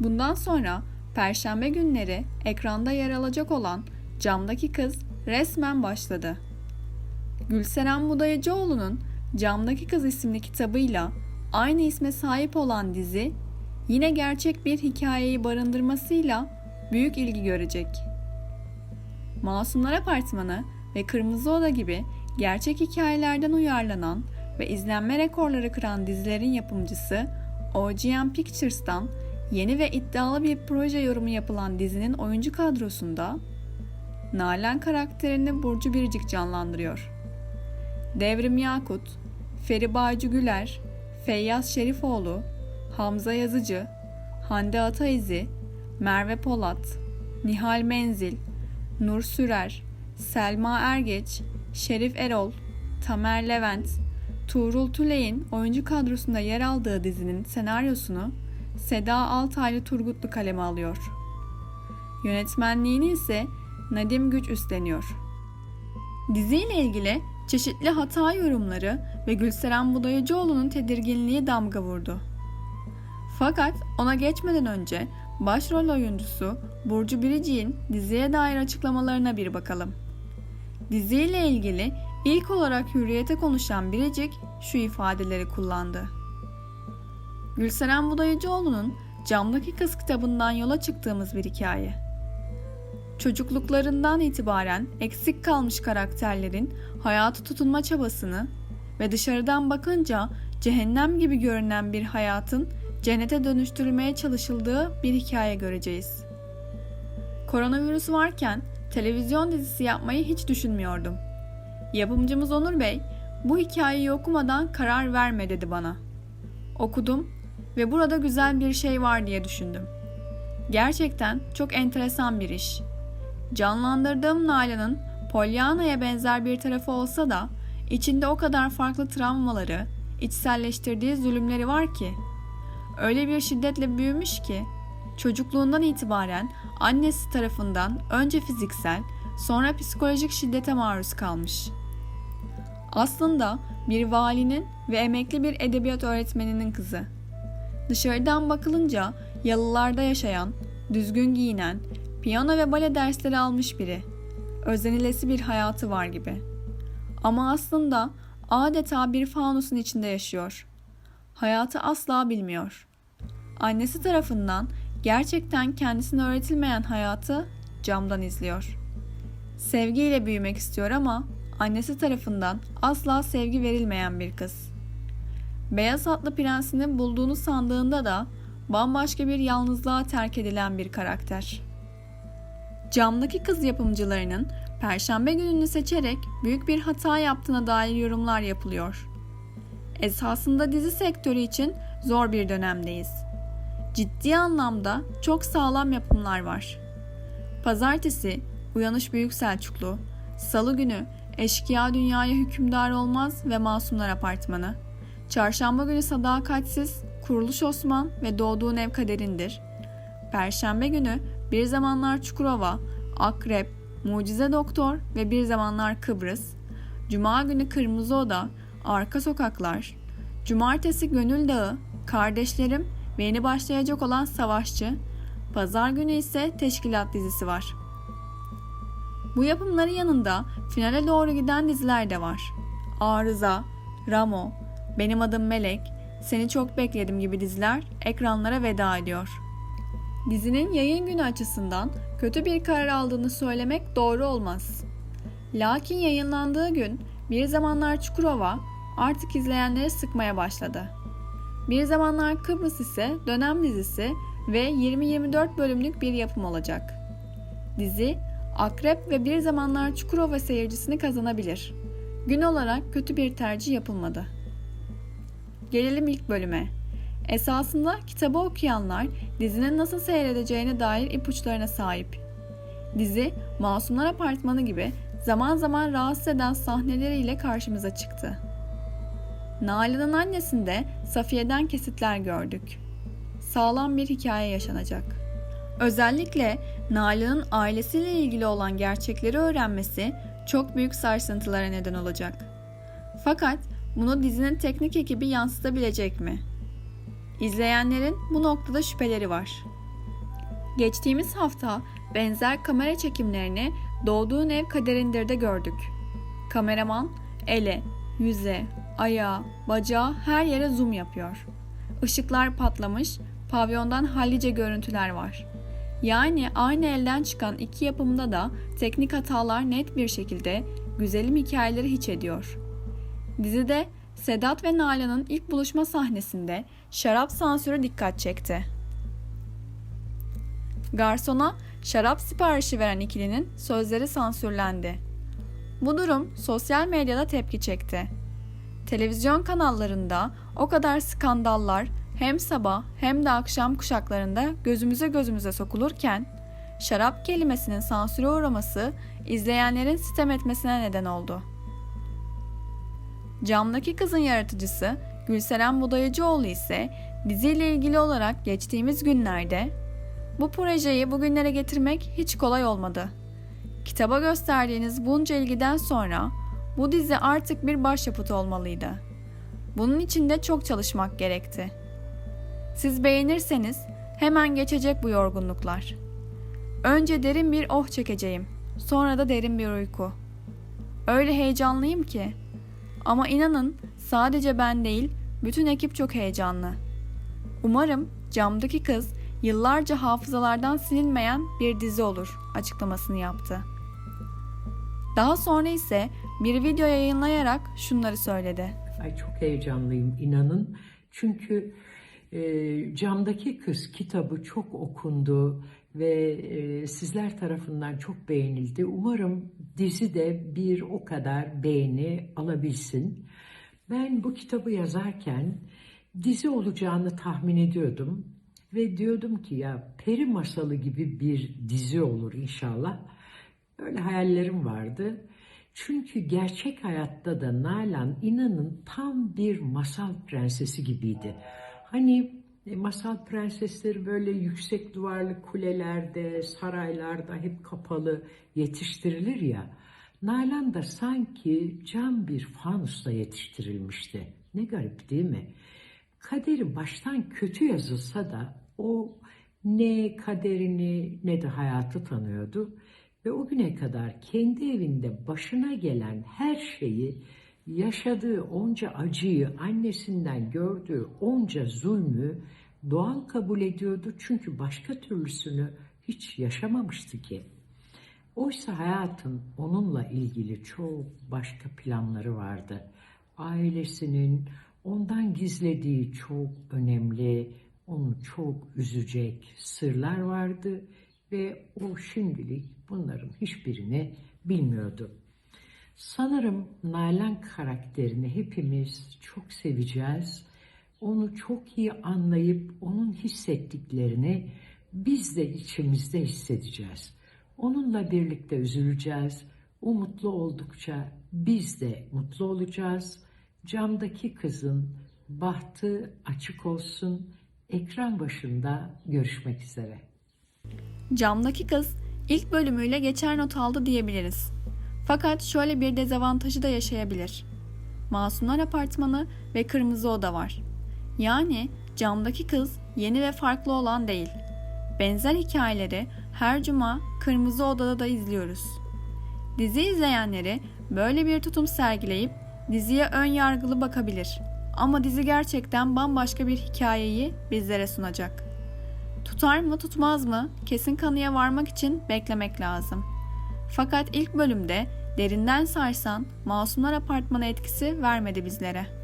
Bundan sonra perşembe günleri ekranda yer alacak olan Camdaki Kız resmen başladı. Gülseren Budayıcıoğlu'nun Camdaki Kız isimli kitabıyla aynı isme sahip olan dizi yine gerçek bir hikayeyi barındırmasıyla büyük ilgi görecek. Masumlar Apartmanı ve Kırmızı Oda gibi gerçek hikayelerden uyarlanan ve izlenme rekorları kıran dizilerin yapımcısı OGM Pictures'tan yeni ve iddialı bir proje yorumu yapılan dizinin oyuncu kadrosunda Nalan karakterini Burcu Biricik canlandırıyor. Devrim Yakut, Feri Bağcı Güler, Feyyaz Şerifoğlu, Hamza Yazıcı, Hande Ataizi, Merve Polat, Nihal Menzil, Nur Sürer, Selma Ergeç, Şerif Erol, Tamer Levent, Tuğrul Tüley'in oyuncu kadrosunda yer aldığı dizinin senaryosunu Seda Altaylı Turgutlu kaleme alıyor. Yönetmenliğini ise Nadim Güç üstleniyor. Diziyle ilgili çeşitli hata yorumları ve Gülseren Budayıcıoğlu'nun tedirginliği damga vurdu. Fakat ona geçmeden önce başrol oyuncusu Burcu Biricik'in diziye dair açıklamalarına bir bakalım. Diziyle ilgili ilk olarak hürriyete konuşan Biricik şu ifadeleri kullandı. Gülseren Budayıcıoğlu'nun Camdaki Kız kitabından yola çıktığımız bir hikaye. Çocukluklarından itibaren eksik kalmış karakterlerin hayatı tutunma çabasını ve dışarıdan bakınca cehennem gibi görünen bir hayatın cennete dönüştürülmeye çalışıldığı bir hikaye göreceğiz. Koronavirüs varken televizyon dizisi yapmayı hiç düşünmüyordum. Yapımcımız Onur Bey, bu hikayeyi okumadan karar verme dedi bana. Okudum ve burada güzel bir şey var diye düşündüm. Gerçekten çok enteresan bir iş. Canlandırdığım Nalan'ın Pollyanna'ya benzer bir tarafı olsa da içinde o kadar farklı travmaları, içselleştirdiği zulümleri var ki. Öyle bir şiddetle büyümüş ki çocukluğundan itibaren annesi tarafından önce fiziksel, sonra psikolojik şiddete maruz kalmış. Aslında bir valinin ve emekli bir edebiyat öğretmeninin kızı. Dışarıdan bakılınca yalılarda yaşayan, düzgün giyinen, piyano ve bale dersleri almış biri. Özenilesi bir hayatı var gibi. Ama aslında adeta bir fanusun içinde yaşıyor. Hayatı asla bilmiyor. Annesi tarafından gerçekten kendisine öğretilmeyen hayatı camdan izliyor. Sevgiyle büyümek istiyor ama annesi tarafından asla sevgi verilmeyen bir kız. Beyaz atlı prensini bulduğunu sandığında da bambaşka bir yalnızlığa terk edilen bir karakter. Camdaki kız yapımcılarının Perşembe gününü seçerek büyük bir hata yaptığına dair yorumlar yapılıyor. Esasında dizi sektörü için zor bir dönemdeyiz. Ciddi anlamda çok sağlam yapımlar var. Pazartesi Uyanış Büyük Selçuklu, Salı günü Eşkıya Dünyaya Hükümdar Olmaz ve Masumlar Apartmanı, Çarşamba günü Sadakatsiz, Kuruluş Osman ve Doğduğun Ev Kaderindir. Perşembe günü Bir Zamanlar Çukurova, Akrep, Mucize Doktor ve Bir Zamanlar Kıbrıs. Cuma günü Kırmızı Oda, Arka Sokaklar. Cumartesi Gönül Dağı, Kardeşlerim ve yeni başlayacak olan Savaşçı. Pazar günü ise Teşkilat dizisi var. Bu yapımların yanında finale doğru giden diziler de var. Arıza, Ramo, Benim Adım Melek, Seni Çok Bekledim gibi diziler ekranlara veda ediyor. Dizinin yayın günü açısından kötü bir karar aldığını söylemek doğru olmaz. Lakin yayınlandığı gün Bir Zamanlar Çukurova artık izleyenleri sıkmaya başladı. Bir Zamanlar Kıbrıs ise dönem dizisi ve 20-24 bölümlük bir yapım olacak. Dizi Akrep ve Bir Zamanlar Çukurova seyircisini kazanabilir. Gün olarak kötü bir tercih yapılmadı. Gelelim ilk bölüme. Esasında kitabı okuyanlar dizinin nasıl seyredeceğine dair ipuçlarına sahip. Dizi, Masumlar Apartmanı gibi zaman zaman rahatsız eden sahneleriyle karşımıza çıktı. Nalan'ın annesinde Safiye'den kesitler gördük. Sağlam bir hikaye yaşanacak. Özellikle Nalan'ın ailesiyle ilgili olan gerçekleri öğrenmesi çok büyük sarsıntılara neden olacak. Fakat bunu dizinin teknik ekibi yansıtabilecek mi? İzleyenlerin bu noktada şüpheleri var. Geçtiğimiz hafta benzer kamera çekimlerini Doğduğun Ev Kaderindir'de gördük. Kameraman ele, yüze, ayağa, bacağa her yere zoom yapıyor. Işıklar patlamış, pavyondan hallice görüntüler var. Yani aynı elden çıkan iki yapımda da teknik hatalar net bir şekilde güzelim hikayeleri hiç ediyor. Dizide Sedat ve Nalan'ın ilk buluşma sahnesinde şarap sansürü dikkat çekti. Garsona şarap siparişi veren ikilinin sözleri sansürlendi. Bu durum sosyal medyada tepki çekti. Televizyon kanallarında o kadar skandallar hem sabah hem de akşam kuşaklarında gözümüze gözümüze sokulurken şarap kelimesinin sansüre uğraması izleyenlerin sitem etmesine neden oldu. Camdaki Kızın yaratıcısı Gülseren Budayıcıoğlu ise diziyle ilgili olarak geçtiğimiz günlerde bu projeyi bugünlere getirmek hiç kolay olmadı. Kitaba gösterdiğiniz bunca ilgiden sonra bu dizi artık bir başyapıt olmalıydı. Bunun için de çok çalışmak gerekti. Siz beğenirseniz hemen geçecek bu yorgunluklar. Önce derin bir oh çekeceğim, sonra da derin bir uyku. Öyle heyecanlıyım ki. Ama inanın sadece ben değil, bütün ekip çok heyecanlı. Umarım camdaki kız yıllarca hafızalardan silinmeyen bir dizi olur açıklamasını yaptı. Daha sonra ise bir video yayınlayarak şunları söyledi. Ay çok heyecanlıyım inanın. Çünkü e, Camdaki Kız kitabı çok okundu ve sizler tarafından çok beğenildi. Umarım dizi de bir o kadar beğeni alabilsin. Ben bu kitabı yazarken dizi olacağını tahmin ediyordum ve diyordum ki ya peri masalı gibi bir dizi olur inşallah. Böyle hayallerim vardı. Çünkü gerçek hayatta da Nalan inanın tam bir masal prensesi gibiydi. Hani masal prensesleri böyle yüksek duvarlı kulelerde, saraylarda hep kapalı yetiştirilir ya. Nalan da sanki cam bir fanusta yetiştirilmişti. Ne garip değil mi? Kaderi baştan kötü yazılsa da o ne kaderini ne de hayatı tanıyordu ve o güne kadar kendi evinde başına gelen her şeyi, yaşadığı onca acıyı, annesinden gördüğü onca zulmü doğal kabul ediyordu. Çünkü başka türlüsünü hiç yaşamamıştı ki. Oysa hayatın onunla ilgili çok başka planları vardı. Ailesinin ondan gizlediği çok önemli, onu çok üzecek sırlar vardı ve o şimdilik bunların hiçbirini bilmiyordu. Sanırım Nalan karakterini hepimiz çok seveceğiz. Onu çok iyi anlayıp onun hissettiklerini biz de içimizde hissedeceğiz. Onunla birlikte üzüleceğiz. O mutlu oldukça biz de mutlu olacağız. Camdaki kızın bahtı açık olsun. Ekran başında görüşmek üzere. Camdaki kız ilk bölümüyle geçer not aldı diyebiliriz. Fakat şöyle bir dezavantajı da yaşayabilir. Masumlar Apartmanı ve Kırmızı Oda var. Yani camdaki kız yeni ve farklı olan değil. Benzer hikayeleri her cuma Kırmızı Oda'da da izliyoruz. Dizi izleyenleri böyle bir tutum sergileyip diziye ön yargılı bakabilir. Ama dizi gerçekten bambaşka bir hikayeyi bizlere sunacak. Tutar mı tutmaz mı kesin kanıya varmak için beklemek lazım. Fakat ilk bölümde derinden sarsan Masumlar Apartmanı etkisi vermedi bizlere.